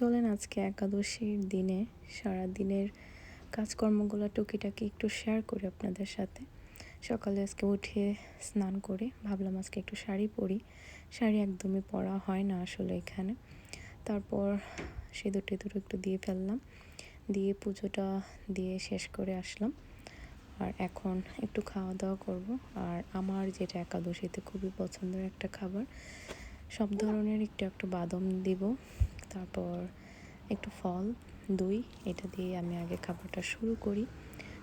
চলেন আজকে একাদশীর দিনে সারা দিনের কাজকর্মগুলো টুকিটাকি একটু শেয়ার করি আপনাদের সাথে। সকালে আজকে উঠে স্নান করে ভাবলাম আজকে একটু শাড়ি পরি। শাড়ি একদমই পরা হয় না আসলে এখানে। তারপর সিঁদুর টিঁদুর একটু দিয়ে ফেললাম। দিয়ে পুজোটা দিয়ে শেষ করে আসলাম। আর এখন একটু খাওয়া দাওয়া করব। আর আমার যেটা একাদশীতে খুবই পছন্দের একটা খাবার, সব ধরনের একটু একটু বাদাম দিব। তারপর একটু ফল দই এটা দিয়ে আমি আগে খাবারটা শুরু করি।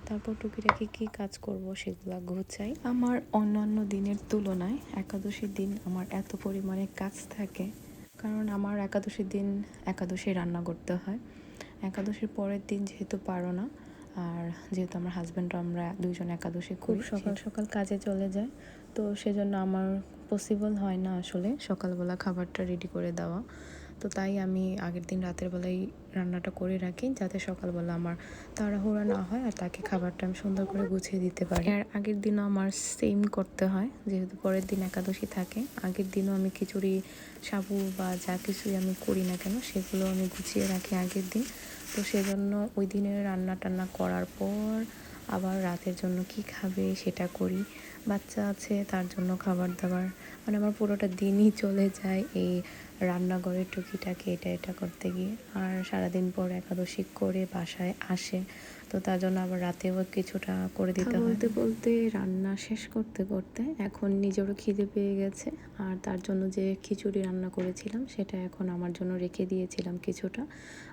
তারপর টুকিটাকি কী কাজ করব সেগুলো গুছাই। আমার অন্যান্য দিনের তুলনায় একাদশীর দিন আমার এত পরিমাণে কাজ থাকে। কারণ আমার একাদশীর দিন একাদশী রান্না করতে হয়। একাদশীর পরের দিন যেহেতু পারো না আর যেহেতু আমার হাজব্যান্ড আমরা দুইজন একাদশী খুব সকাল সকাল কাজে চলে যায়। তো সেজন্য আমার পসিবল হয় না আসলে সকালবেলা খাবারটা রেডি করে দেওয়া। তো তাই আমি আগের দিন রাতের বেলায় রান্নাটা করে রাখি, যাতে সকালবেলা আমার তাড়াহুড়া না হয় আর তাকে খাবারটা আমি সুন্দর করে গুছিয়ে দিতে পারি। আর আগের দিনও আমার সেম করতে হয়, যেহেতু পরের দিন একাদশী থাকে। আগের দিনও আমি খিচুড়ি, সাবু বা যা কিছুই আমি করি না কেন, সেগুলো আমি গুছিয়ে রাখি আগের দিন। তো সেজন্য ওই দিনের রান্না টান্না করার পর আবার রাতের জন্য কি খাবে সেটা করি। বাচ্চা আছে তার জন্য খাবার দাবার। মানে আমার পুরোটা দিনই চলে যায় এই রান্নাঘরের টুকিটাকি এটা এটা করতে গিয়ে আর সারাদিন পর একাদশী করে বাসায় আসে। তো তার জন্য আবার রাতেও কিছুটা করে দিতে হয়। বলতে বলতে রান্না শেষ করতে করতে এখন নিজেরও খিদে পেয়ে গেছে। আর তার জন্য যে খিচুড়ি রান্না করেছিলাম সেটা এখন আমার জন্য রেখে দিয়েছিলাম কিছুটা।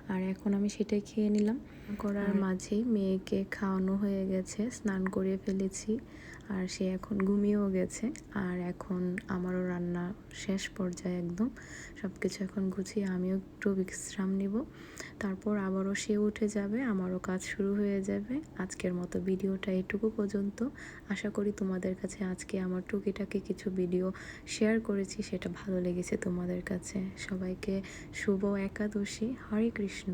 আর এখন আমি সেটাই খেয়ে নিলাম। করার মাঝেই মেয়েকে খাওয়ানো হয়ে গেছে স্নান করিয়ে ফেলেছি। আর সে এখন ঘুমিয়েও গেছে। আর এখন আমারও রান্না শেষ পর্যায়ে একদম। সব কিছু এখন গুছিয়ে আমিও একটু বিশ্রাম নিব। তারপর আবারও সে উঠে যাবে, আমারও কাজ শুরু হয়ে যাবে। আজকের মতো ভিডিওটা এটুকু পর্যন্ত। আশা করি তোমাদের কাছে আজকে আমার টুকিটাকি কিছু ভিডিও শেয়ার করেছি, সেটা ভালো লেগেছে তোমাদের কাছে। সবাইকে শুভ একাদশী। হরে কৃষ্ণ।